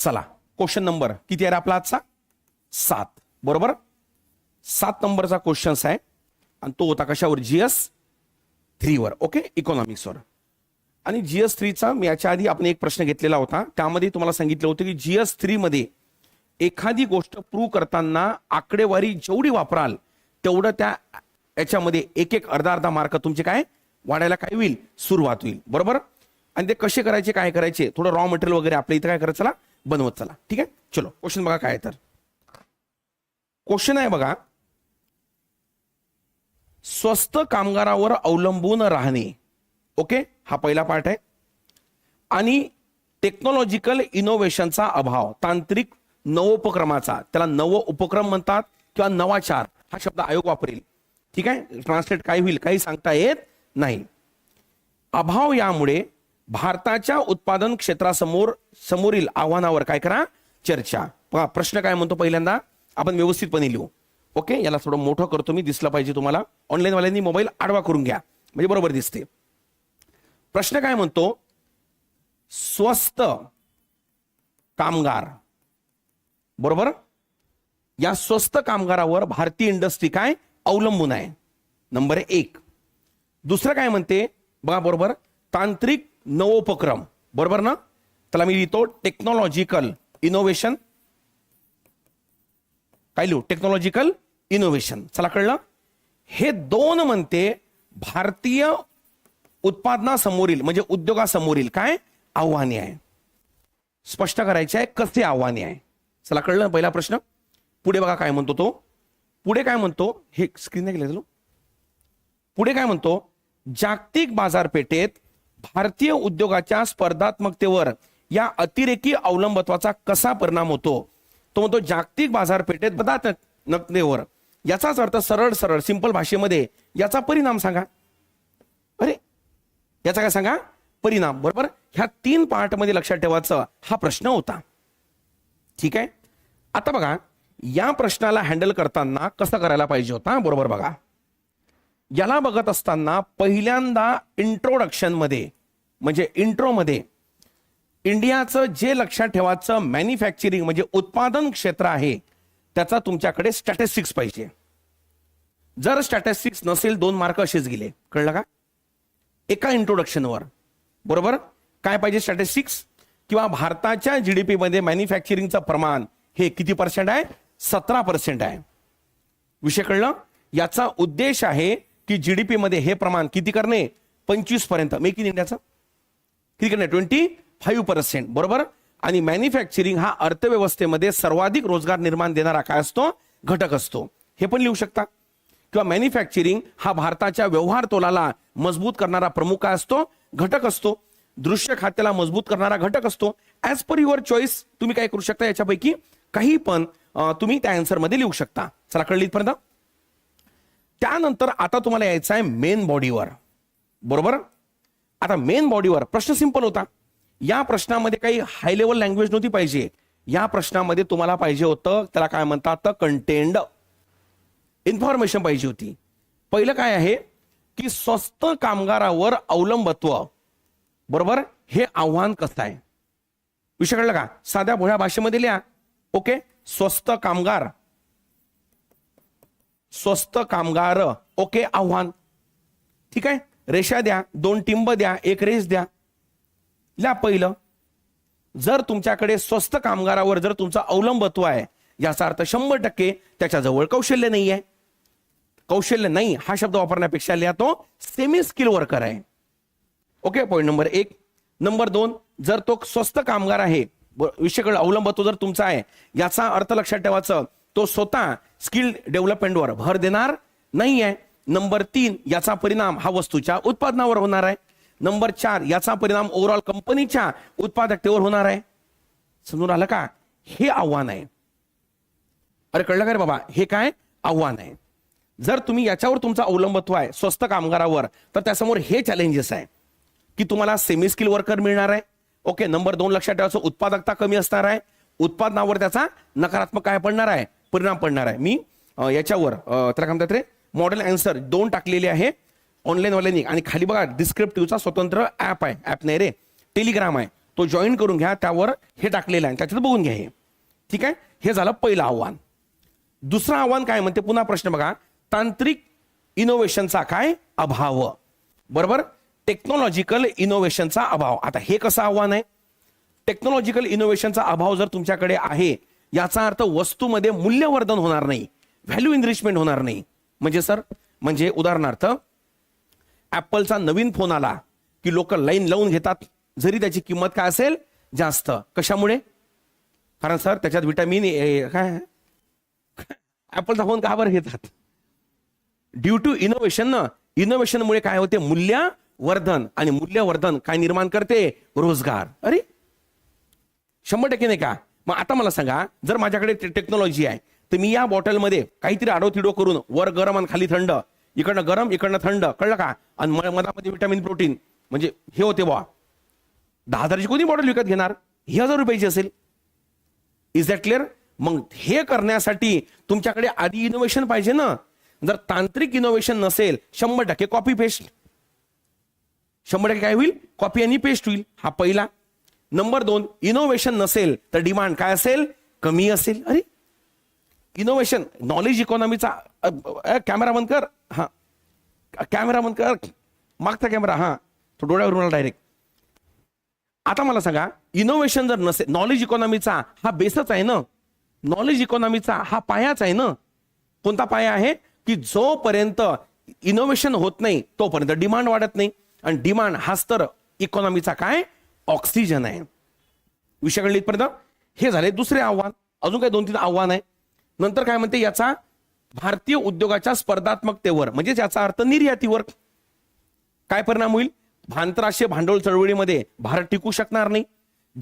चला question number किती आहे आपला आजचा? सात. बरोबर? सात नंबरचा क्वेश्चन्स आहे. आणि तो होता कशावर? जीएस थ्रीवर ओके इकॉनॉमिक्सवर आणि जीएस थ्रीचा मी याच्या आधी आपण एक प्रश्न घेतलेला होता. त्यामध्ये तुम्हाला सांगितलं होतं की जीएस थ्रीमध्ये एखादी गोष्ट प्रूव्ह करताना आकडेवारी जेवढी वापराल तेवढं त्या याच्यामध्ये एक एक अर्धा अर्धा मार्क तुमचे काय? वाढायला काय होईल? सुरुवात होईल. बरोबर? आणि ते कसे करायचे काय करायचे? थोडं रॉ मटेरियल वगैरे आपल्या इथं काय करायचं? चला बनवत चला. ठीक आहे? चलो क्वेश्चन बघा काय तर. क्वेश्चन आहे बघा. स्वस्त कामगारावर अवलंबून राहणे. ओके हा पहिला पार्ट आहे. आणि टेक्नॉलॉजिकल इनोव्हेशनचा अभाव तांत्रिक नवोपक्रमाचा त्याला नव उपक्रम म्हणतात किंवा नवाचार हा शब्द आयोग वापरेल. ठीक आहे? ट्रान्सलेट काय होईल काही सांगता येत नाही. अभाव यामुळे भारताच्या उत्पादन क्षेत्रासमोर समोरील आव्हानावर काय करा? चर्चा. प्रश्न काय म्हणतो पहिल्यांदा? आपण व्यवस्थितपणे लिहू. ओके? याला थोडं मोठं करतो मी दिसलं पाहिजे तुम्हाला. ऑनलाईनवाल्यांनी मोबाईल आडवा करून घ्या. म्हणजे बरोबर दिसते. प्रश्न काय म्हणतो? स्वस्त कामगार. बरोबर? या स्वस्त कामगारावर भारतीय इंडस्ट्री काय? अवलंबून आहे. नंबर एक. दुसरं काय म्हणते? बघा बरोबर? तांत्रिक नवोपक्रम. बरोबर ना? त्याला मी लिहितो टेक्नॉलॉजिकल इनोव्हेशन काय लिहू? टेक्नॉलॉजिकल इनोव्हेशन चला कळलं? हे दोन म्हणते भारतीय उत्पादनासमोरील म्हणजे उद्योगासमोरील काय? आव्हाने आहे. स्पष्ट करायचे आहे कसे आव्हाने आहे? चला कळलं? पहिला प्रश्न. पुढे बघा काय म्हणतो तो. पुढे काय म्हणतो? हे स्क्रीन नाही केलं पुढे काय म्हणतो? जागतिक बाजारपेठेत भारतीय उद्योगाच्या स्पर्धात्मकतेवर या अतिरेकी अवलंबत्वाचा कसा परिणाम होतो? तो म्हणतो जागतिक बाजारपेठेत बदात्मकतेवर याचाच अर्थ सरळ सरळ सिंपल भाषेमध्ये याचा परिणाम सांगा. अरे याचा काय सांगा? परिणाम बरोबर? ह्या तीन पार्टमध्ये लक्षात ठेवायचं हा प्रश्न होता. ठीक आहे? आता बघा या प्रश्नाला हँडल करताना कसं करायला पाहिजे होता? बरोबर बघा. याला बघत असताना पहिल्यांदा इंट्रोडक्शनमध्ये म्हणजे इंट्रोमध्ये इंडियाचं जे लक्षात ठेवायचं मॅन्युफॅक्चरिंग म्हणजे उत्पादन क्षेत्र आहे त्याचा तुमच्याकडे स्टॅटिस्टिक्स पाहिजे. जर स्टॅटिस्टिक्स नसेल दोन मार्क असेच गेले. कळलं का? एका इंट्रोडक्शनवर बरोबर? काय पाहिजे स्टॅटिस्टिक्स किंवा भारताच्या जीडीपी मध्ये मॅन्युफॅक्चरिंगचं प्रमाण हे किती पर्सेंट आहे? सतरा पर्सेंट आहे. विषय कळलं? याचा उद्देश आहे की जी डी मध्ये हे प्रमाण किती करणे? पंचवीसपर्यंत. मेक इन इंडियाचं. किती करणे? Twenty five percent. बरोबर? आणि मॅन्युफॅक्चरिंग हा अर्थव्यवस्थेमध्ये सर्वाधिक रोजगार निर्माण देणारा काय असतो? घटक असतो. हे पण लिहू शकता. किंवा मॅन्युफॅक्चरिंग हा भारताच्या व्यवहार तोलाला मजबूत करणारा प्रमुख काय असतो? घटक असतो. दृश्य खात्याला मजबूत करणारा घटक असतो. ऍज पर युअर चॉईस तुम्ही काय करू शकता याच्यापैकी? काही पण तुम्ही त्या आन्सरमध्ये लिहू शकता. चला कळली इथपर्यंत त्यानंतर आता तुम्हाला यायचं आहे मेन बॉडीवर बरोबर? आता मेन बॉडीवर प्रश्न सिंपल होता. या प्रश्नामध्ये काही हाय लेवल लँग्वेज नव्हती पाहिजे. या प्रश्नामध्ये तुम्हाला पाहिजे होतं त्याला काय म्हणतात कंटेंड इन्फॉर्मेशन पाहिजे होती. पहिलं काय आहे? की स्वस्त कामगारावर अवलंबत्व. बरोबर? हे आव्हान कसं आहे? विषय कळलं का? साध्या भोळ्या भाषेमध्ये लिहा. ओके स्वस्त कामगार. स्वस्त कामगार ओके आव्हान. ठीक आहे? रेषा द्या दोन टिंब द्या एक रेस द्या. ल्या पहिलं जर तुमच्याकडे स्वस्त कामगारावर जर तुमचं अवलंबत्व आहे याचा अर्थ शंभर टक्के त्याच्याजवळ कौशल्य नाही आहे कौशल्य नाही हा शब्द वापरण्यापेक्षा लिहा तो सेमी स्किल वर्कर आहे. ओके पॉईंट नंबर एक. नंबर दोन जर तो स्वस्त कामगार आहे विषयकडे अवलंबत्व जर तुमचा आहे याचा अर्थ लक्षात ठेवायचं तो स्वतः स्किल डेव्हलपमेंटवर भर देणार नाही आहे नंबर तीन याचा परिणाम हा वस्तूच्या उत्पादनावर होणार आहे. नंबर चार याचा परिणाम ओव्हरऑल कंपनीच्या उत्पादकतेवर होणार आहे. समजून आलं का? हे आव्हान आहे. अरे कळलं का रे बाबा? हे काय? आव्हान आहे. जर तुम्ही याच्यावर तुमचा अवलंबत्व आहे स्वस्त कामगारावर तर त्यासमोर हे चॅलेंजेस आहे. की तुम्हाला सेमी स्किल वर्कर मिळणार आहे. ओके नंबर दोन लक्षात ठेवायचं उत्पादकता कमी असणार आहे. उत्पादनावर त्याचा नकारात्मक काय पडणार आहे? परिणाम पडणार आहे. मी याच्यावर त्याला काय म्हणतात रे? मॉडेल अँसर दोन टाकलेले आहे. ऑनलाईन वाल्यांनी. आणि खाली बघा डिस्क्रिप्टिव्हचा स्वतंत्र ॲप आहे. ॲप नाही रे. टेलिग्राम आहे. तो जॉईन करून घ्या. त्यावर हे टाकलेलं आहे. त्याच्यात बघून घ्या हे. ठीक आहे? हे झालं पहिलं आव्हान. दुसरं आव्हान काय म्हणते? पुन्हा प्रश्न बघा. तांत्रिक इनोव्हेशनचा काय? अभाव. बरोबर? टेक्नॉलॉजिकल इनोव्हेशनचा अभाव. आता हे कसं आव्हान आहे? टेक्नॉलॉजिकल इनोव्हेशनचा अभाव जर तुमच्याकडे आहे याचा अर्थ वस्तूमध्ये मूल्यवर्धन होणार नाही. व्हॅल्यू इनरिचमेंट होणार नाही. म्हणजे सर म्हणजे उदाहरणार्थ ऍपलचा नवीन फोन आला की लोक लाईन लावून घेतात. जरी त्याची किंमत काय असेल? जास्त. कशामुळे? कारण सर त्याच्यात विटॅमिन ए काय? ऍपलचा फोन का बरं घेतात? ड्यू टू इनोव्हेशन ना इनोव्हेशनमुळे काय होते? मूल्यवर्धन आणि मूल्यवर्धन काय निर्माण करते? रोजगार. अरे! शंभर टक्के नाही का? मग आता मला सांगा जर माझ्याकडे टेक्नॉलॉजी आहे तर मी या बॉटलमध्ये काहीतरी आडोतिडो करून वर गरम आणि खाली थंड इकडनं गरम इकडनं थंड कळलं का? आणि मधामध्ये विटामिन प्रोटीन म्हणजे हे होते बा दहा हजाराची कोणी बॉटल विकत घेणार? हे हजार रुपयाची असेल. इज दॅट क्लिअर मग हे करण्यासाठी तुमच्याकडे आधी इनोव्हेशन पाहिजे ना. जर तांत्रिक इनोव्हेशन नसेल शंभर टक्के कॉपी पेस्ट शंभर टक्के काय होईल? कॉपी आणि पेस्ट होईल. हा पहिला. नंबर दोन इनोव्हेशन नसेल तर डिमांड काय असेल? कमी असेल. अरे इनोव्हेशन नॉलेज इकॉनॉमीचा कॅमेरा बंद कर. हा. कॅमेरा बंद कर. मागचा कॅमेरा हा. तो डोळ्यावर डायरेक्ट आता मला सांगा इनोव्हेशन जर नसेल नॉलेज इकॉनॉमीचा हा बेसच आहे ना? नॉलेज इकॉनॉमीचा हा पायाच आहे ना? कोणता पाया आहे? की जोपर्यंत इनोव्हेशन होत नाही तोपर्यंत डिमांड वाढत नाही. आणि डिमांड हाच तर इकॉनॉमीचा काय? ऑक्सिजन आहे. विषय कळले इथपर्यंत. हे झाले दुसरे आव्हान. अजून काय दोन तीन आव्हान आहे. नंतर काय म्हणते याचा भारतीय उद्योगाच्या स्पर्धात्मकतेवर म्हणजे याचा अर्थ निर्यातीवर काय परिणाम होईल? आंतरराष्ट्रीय भांडवल चळवळीमध्ये भारत टिकू शकणार नाही.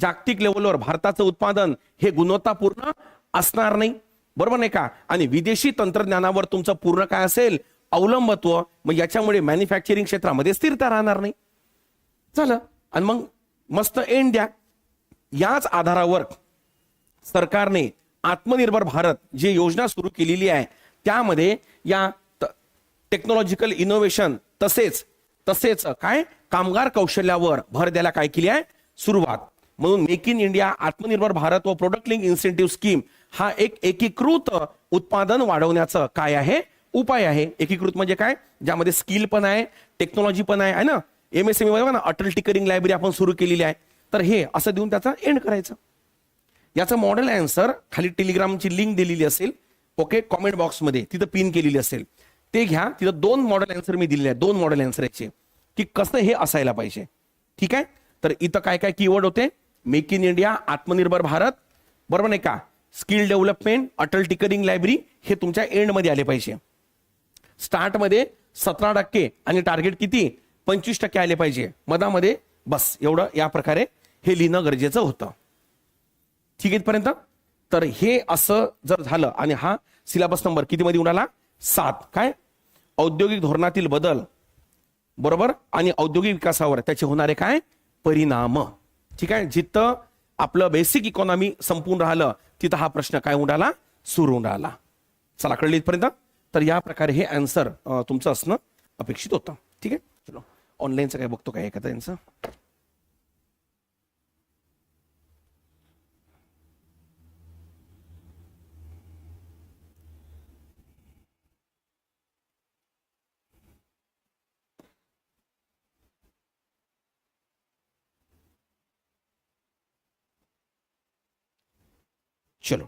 जागतिक लेवलवर भारताचं उत्पादन हे गुणवत्तापूर्ण असणार नाही. बरोबर नाही का? आणि विदेशी तंत्रज्ञानावर तुमचं पूर्ण काय असेल? अवलंबत्व. मग याच्यामुळे मॅन्युफॅक्चरिंग क्षेत्रामध्ये स्थिरता राहणार नाही. झालं. आणि मग मस्त एंड द्या. याच आधारावर सरकारने आत्मनिर्भर भारत जी योजना सुरू केलेली आहे त्यामध्ये या टेक्नॉलॉजिकल इनोव्हेशन तसेच तसेच काय? कामगार कौशल्यावर भर द्यायला काय केली आहे? सुरुवात. म्हणून मेक इन इंडिया आत्मनिर्भर भारत व प्रोडक्ट लिंक इन्सेंटिव्ह स्कीम हा एक एकीकृत उत्पादन वाढवण्याचं काय आहे? उपाय आहे. एकीकृत म्हणजे काय? ज्यामध्ये स्किल पण आहे टेक्नॉलॉजी पण आहे ना? एम एस एम ना अटल टिकरिंग लायब्ररी आपण सुरू केलेली आहे. तर हे असं देऊन त्याचा एंड करायचं. याचं मॉडेल अँसर खाली टेलिग्रामची लिंक दिलेली असेल. ओके कॉमेंट बॉक्समध्ये तिथं पिन केलेली असेल. ते घ्या. तिथं दोन मॉडेल अँसर मी दिलेले आहेत. दोन मॉडेल अँसर याचे. की कसं हे असायला पाहिजे. ठीक आहे? तर इथं काय काय कीवर्ड होते? मेक इन इंडिया आत्मनिर्भर भारत. बरोबर नाही का? Skill development Atal tinkering library हे तुमच्या एंडमध्ये आले पाहिजे. स्टार्टमध्ये सतरा टक्के आणि टार्गेट किती? पंचवीस टक्के आले पाहिजे. मधामध्ये बस एवढं या प्रकारे हे लिहिणं गरजेचं होतं. ठीक आहे इथपर्यंत तर हे असं जर झालं आणि हा सिलेबस नंबर किती मध्ये येऊन आला? सात. काय? औद्योगिक धोरणातील बदल. बरोबर? आणि औद्योगिक विकासावर त्याचे होणारे काय? परिणाम. ठीक आहे? जिथं आपलं बेसिक इकॉनॉमी संपून राहिलं तिथं हा प्रश्न काय होऊन राहिला? सुरू होऊन राहिला. चला कळली इथपर्यंत? तर या प्रकारे हे आन्सर तुमचं असणं अपेक्षित होतं. ठीक आहे? चलो. ऑनलाईनचं काय बघतो काय का त्यांचं चलो.